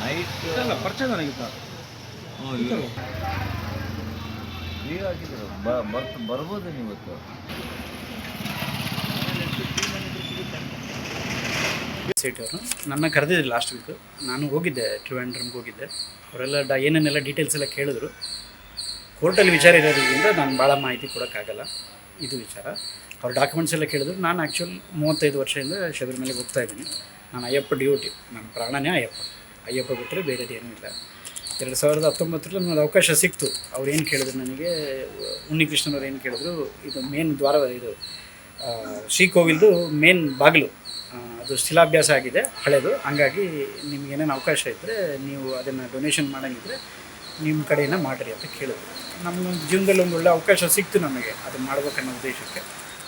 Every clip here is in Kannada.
ನೈಟ್ ಇಲ್ಲ ಪರಿಚಯ ನನಗಿತ್ತ ಈಗ. ಹಾಕಿದ್ರು ಬ ಬರ್ತ ಬರ್ಬೋದೇನು ಇವತ್ತು? ಅವರು. ನನ್ನ ಕರೆದಿದ್ರು ಲಾಸ್ಟ್ ವೀಕು ನಾನು ಹೋಗಿದ್ದೆ ಟ್ರಿವೆಂಡ್ರಮ್ಗೆ ಹೋಗಿದ್ದೆ. ಅವರೆಲ್ಲ ಡ ಏನೇನೆಲ್ಲ ಡೀಟೇಲ್ಸ್ ಎಲ್ಲ ಕೇಳಿದ್ರು. ಕೋರ್ಟಲ್ಲಿ ವಿಚಾರ ಇರೋದ್ರಿಂದ ನಾನು ಭಾಳ ಮಾಹಿತಿ ಕೊಡೋಕ್ಕಾಗಲ್ಲ. ಇದು ವಿಚಾರ. ಅವ್ರ ಡಾಕ್ಯುಮೆಂಟ್ಸ್ ಎಲ್ಲ ಕೇಳಿದ್ರು. ನಾನು ಆ್ಯಕ್ಚುಲ್ ಮೂವತ್ತೈದು ವರ್ಷದಿಂದ ಶಬರಿಮಲೆಗೆ ಹೋಗ್ತಾ ಇದ್ದೀನಿ. ನಾನು ಅಯ್ಯಪ್ಪ ಡ್ಯೂಟಿ ನನ್ನ ಪ್ರಾಣನೇ ಅಯ್ಯಪ್ಪ. ಅಯ್ಯಪ್ಪ ಬಿಟ್ಟರೆ ಬೇರೆದೇನೂ ಇಲ್ಲ. ಎರಡು ಸಾವಿರದ ಹತ್ತೊಂಬತ್ತರಲ್ಲಿ ನನಗೆ ಅವಕಾಶ ಸಿಕ್ತು. ಅವ್ರು ಏನು ಕೇಳಿದ್ರು ನನಗೆ? ಉನ್ನಿಕೃಷ್ಣನವ್ರು ಏನು ಕೇಳಿದ್ರು? ಇದು ಮೇನ್ ದ್ವಾರ, ಇದು ಶ್ರೀಕೋವಿಲ್ದು ಮೇನ್ ಬಾಗಿಲು. ಅದು ಶಿಲಾಭ್ಯಾಸ ಆಗಿದೆ, ಹಳೆದು. ಹಾಗಾಗಿ ನಿಮ್ಗೆ ಏನೇನು ಅವಕಾಶ ಇದ್ದರೆ ನೀವು ಅದನ್ನು ಡೊನೇಷನ್ ಮಾಡೋಂಗಿದ್ರೆ ನಿಮ್ಮ ಕಡೆಯಿಂದ ಮಾಡಿರಿ ಅಂತ ಕೇಳಿದ್ರು. ನಮ್ಮ ಜೀವನದಲ್ಲಿ ಒಂದು ಒಳ್ಳೆ ಅವಕಾಶ ಸಿಕ್ತು ನಮಗೆ, ಅದನ್ನು ಮಾಡ್ಬೇಕನ್ನೋ ಉದ್ದೇಶಕ್ಕೆ.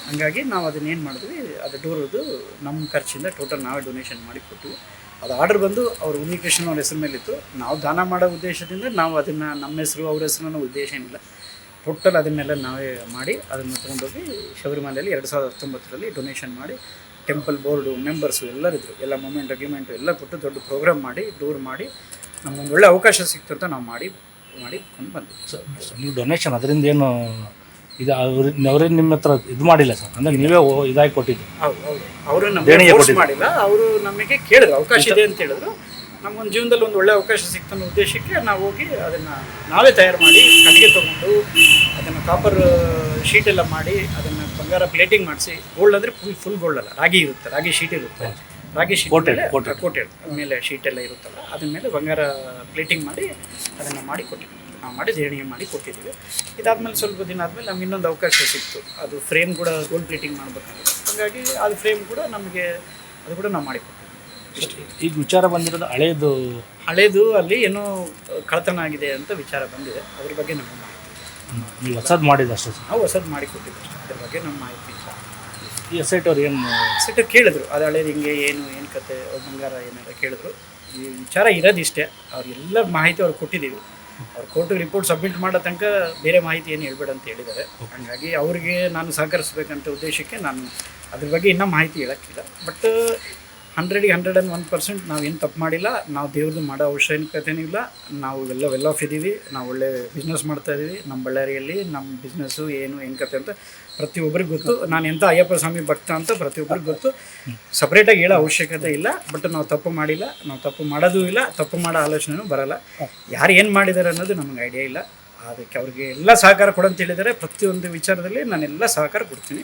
ಹಾಗಾಗಿ ನಾವು ಅದನ್ನ ಏನು ಮಾಡಿದ್ವಿ, ಅದು ಡೋರದು ನಮ್ಮ ಖರ್ಚಿಂದ ಟೋಟಲ್ ನಾವೇ ಡೊನೇಷನ್ ಮಾಡಿ ಕೊಟ್ವಿ. ಅದು ಆರ್ಡರ್ ಬಂದು ಅವ್ರು ಉನ್ನಿಕೃಷ್ಣ ಅವ್ರ ಹೆಸರು ಮೇಲಿತ್ತು. ನಾವು ದಾನ ಮಾಡೋ ಉದ್ದೇಶದಿಂದ ನಾವು ಅದನ್ನು ನಮ್ಮ ಹೆಸರು, ಅವ್ರ ಹೆಸರು ಉದ್ದೇಶ ಏನಿಲ್ಲ. ಟೋಟಲ್ ಅದನ್ನೆಲ್ಲ ನಾವೇ ಮಾಡಿ, ಅದನ್ನು ತೊಗೊಂಡೋಗಿ ಶಬರಿಮಲೆಯಲ್ಲಿ ಎರಡು ಸಾವಿರದ ಹತ್ತೊಂಬತ್ತರಲ್ಲಿ ಡೊನೇಷನ್ ಮಾಡಿ ಟೆಂಪಲ್ ಬೋರ್ಡು ಮೆಂಬರ್ಸು ಎಲ್ಲರಿದ್ರು ಎಲ್ಲ ಮೂಮೆಂಟ್ ಅಗ್ರಿಮೆಂಟು ಎಲ್ಲ ಕೊಟ್ಟು ದೊಡ್ಡ ಪ್ರೋಗ್ರಾಮ್ ಮಾಡಿ ಟೂರ್ ಮಾಡಿ ನಮಗೊಂದು ಒಳ್ಳೆ ಅವಕಾಶ ಸಿಕ್ತು ಅಂತ ನಾವು ಮಾಡಿ ಮಾಡಿ ಕೊಂಡು ಬಂದ್ವಿ ನೀವು ಡೊನೇಷನ್ ಅದರಿಂದ ಏನು ಇದು ಅವ್ರಿಂದ ಅವರೇ ನಿಮ್ಮ ಹತ್ರ ಇದು ಮಾಡಿಲ್ಲ ಸರ್? ಅಂದರೆ ನೀವೇ ಇದಾಗಿ ಕೊಟ್ಟಿದ್ದು. ಹೌದು ಹೌದು. ಅವರು ನಮಗೆ. ಮಾಡಿಲ್ಲ ಅವರು ನಮಗೆ ಕೇಳಿದ್ರು ಅವಕಾಶ ಇದೆ ಅಂತ ಹೇಳಿದ್ರು. ನಮಗೊಂದು ಜೀವನದಲ್ಲಿ ಒಂದು ಒಳ್ಳೆ ಅವಕಾಶ ಸಿಕ್ತು ಅನ್ನೋ ಉದ್ದೇಶಕ್ಕೆ ನಾವು ಹೋಗಿ ಅದನ್ನು ನಾವೇ ತಯಾರು ಮಾಡಿ ಕಟ್ಟಿಗೆ ತೊಗೊಂಡು ಅದನ್ನು ಕಾಪರ್ ಶೀಟ್ ಎಲ್ಲ ಮಾಡಿ ಅದನ್ನು ಬಂಗಾರ ಪ್ಲೇಟಿಂಗ್ ಮಾಡಿಸಿ ಗೋಲ್ಡ್ ಅಂದರೆ ಫುಲ್ ಫುಲ್ ಗೋಲ್ಡ್ ಅಲ್ಲ. ರಾಗಿ ಇರುತ್ತೆ ರಾಗಿ ಶೀಟ್ ಇರುತ್ತೆ. ರಾಗಿ ಶೀಟ್ ಕೋಟೆ ಕೋಟೆ. ಮೇಲೆ ಶೀಟ್ ಎಲ್ಲ ಇರುತ್ತಲ್ಲ ಅದ್ರ ಮೇಲೆ ಬಂಗಾರ ಪ್ಲೇಟಿಂಗ್ ಮಾಡಿ ಅದನ್ನು ಮಾಡಿ ಕೊಟ್ಟಿದ್ದೀವಿ. ನಾವು ಮಾಡಿ ದೇಣಿಗೆ ಮಾಡಿ ಕೊಟ್ಟಿದ್ದೀವಿ. ಇದಾದಮೇಲೆ ಸ್ವಲ್ಪ ದಿನ ಆದಮೇಲೆ ನಮ್ಗೆ ಇನ್ನೊಂದು ಅವಕಾಶ ಸಿಕ್ತು. ಅದು ಫ್ರೇಮ್ ಕೂಡ ಗೋಲ್ಡ್ ಪ್ಲೇಟಿಂಗ್ ಮಾಡಬೇಕಾಗುತ್ತೆ ಹಾಗಾಗಿ ಅದು ಫ್ರೇಮ್ ಕೂಡ ನಮಗೆ ಅದು ಕೂಡ ನಾವು ಮಾಡಿಕೊಡ್ತೀವಿ ಈಗ ವಿಚಾರ ಬಂದಿರೋದು ಹಳೇದು. ಹಳೇದು ಅಲ್ಲಿ ಏನೋ ಕಳತನ ಆಗಿದೆ ಅಂತ ವಿಚಾರ ಬಂದಿದೆ. ಅದ್ರ ಬಗ್ಗೆ ನಮಗೆ ನೀವು ಹೊಸದು ಮಾಡಿದ್ದು ಅಷ್ಟೇ ಸರ್. ನಾವು ಹೊಸದು ಮಾಡಿಕೊಟ್ಟಿದ್ವಿ ಅಷ್ಟೇ. ಅದ್ರ ಬಗ್ಗೆ ನಮ್ಮ ಮಾಹಿತಿ ಇಲ್ಲ. ಈ ಎಸ್ ಐ ಅವ್ರು ಏನು ಸೆಟ್ ಕೇಳಿದ್ರು ಅದು ಹಳೇದು ಹಿಂಗೆ ಏನು ಏನು ಕತೆ ಬಂಗಾರ ಏನೆಲ್ಲ ಕೇಳಿದ್ರು. ಈ ವಿಚಾರ ಇರೋದಿಷ್ಟೇ ಅವ್ರಿಗೆಲ್ಲ ಮಾಹಿತಿ ಅವ್ರು ಕೊಟ್ಟಿದ್ದೀವಿ. ಅವ್ರು ಕೋರ್ಟಿಗೆ ರಿಪೋರ್ಟ್ ಸಬ್ಮಿಟ್ ಮಾಡೋ ತನಕ ಬೇರೆ ಮಾಹಿತಿ ಏನು ಹೇಳ್ಬೇಡ ಅಂತ ಹೇಳಿದ್ದಾರೆ. ಹಾಗಾಗಿ ಅವ್ರಿಗೆ ನಾನು ಸಹಕರಿಸ್ಬೇಕಂತ ಉದ್ದೇಶಕ್ಕೆ ನಾನು ಅದ್ರ ಬಗ್ಗೆ ಇನ್ನೂ ಮಾಹಿತಿ ಹೇಳೋಕ್ಕಿಲ್ಲ. ಬಟ್ ಹಂಡ್ರೆಡಿಗೆ ಹಂಡ್ರೆಡ್ ಆ್ಯಂಡ್ ಒನ್ ಪರ್ಸೆಂಟ್ ನಾವು ಏನು ತಪ್ಪು ಮಾಡಿಲ್ಲ. ನಾವು ದೇವ್ರದ್ದು ಮಾಡೋ ಅವಶ್ಯಕತೆನೂ ಇಲ್ಲ. ನಾವು ಎಲ್ಲ ವೆಲ್ ಆಫ್ ಇದ್ದೀವಿ ನಾವು ಒಳ್ಳೆ ಬಿಸ್ನೆಸ್ ಮಾಡ್ತಾ ಇದ್ದೀವಿ ನಮ್ಮ ಬಳ್ಳಾರಿಯಲ್ಲಿ ನಮ್ಮ ಬಿಸ್ನೆಸ್ಸು ಏನು ಏನು ಕತೆ ಅಂತ ಪ್ರತಿಯೊಬ್ಬರಿಗೆ ಗೊತ್ತು. ನಾನು ಎಂಥ ಅಯ್ಯಪ್ಪ ಸ್ವಾಮಿ ಭಕ್ತ ಅಂತ ಪ್ರತಿಯೊಬ್ಬರಿಗೆ ಗೊತ್ತು. ಸಪ್ರೇಟಾಗಿ ಹೇಳೋ ಅವಶ್ಯಕತೆ ಇಲ್ಲ. ಬಟ್ ನಾವು ತಪ್ಪು ಮಾಡಿಲ್ಲ. ನಾವು ತಪ್ಪು ಮಾಡೋದೂ ಇಲ್ಲ. ತಪ್ಪು ಮಾಡೋ ಆಲೋಚನೆನೂ ಬರಲ್ಲ. ಯಾರು ಏನು ಮಾಡಿದ್ದಾರೆ ಅನ್ನೋದು ನಮಗೆ ಐಡಿಯಾ ಇಲ್ಲ. ಅದಕ್ಕೆ ಅವ್ರಿಗೆ ಎಲ್ಲ ಸಹಕಾರ ಕೊಡಂತ ಹೇಳಿದರೆ. ಪ್ರತಿಯೊಂದು ವಿಚಾರದಲ್ಲಿ ನಾನೆಲ್ಲ ಸಹಕಾರ ಕೊಡ್ತೀನಿ.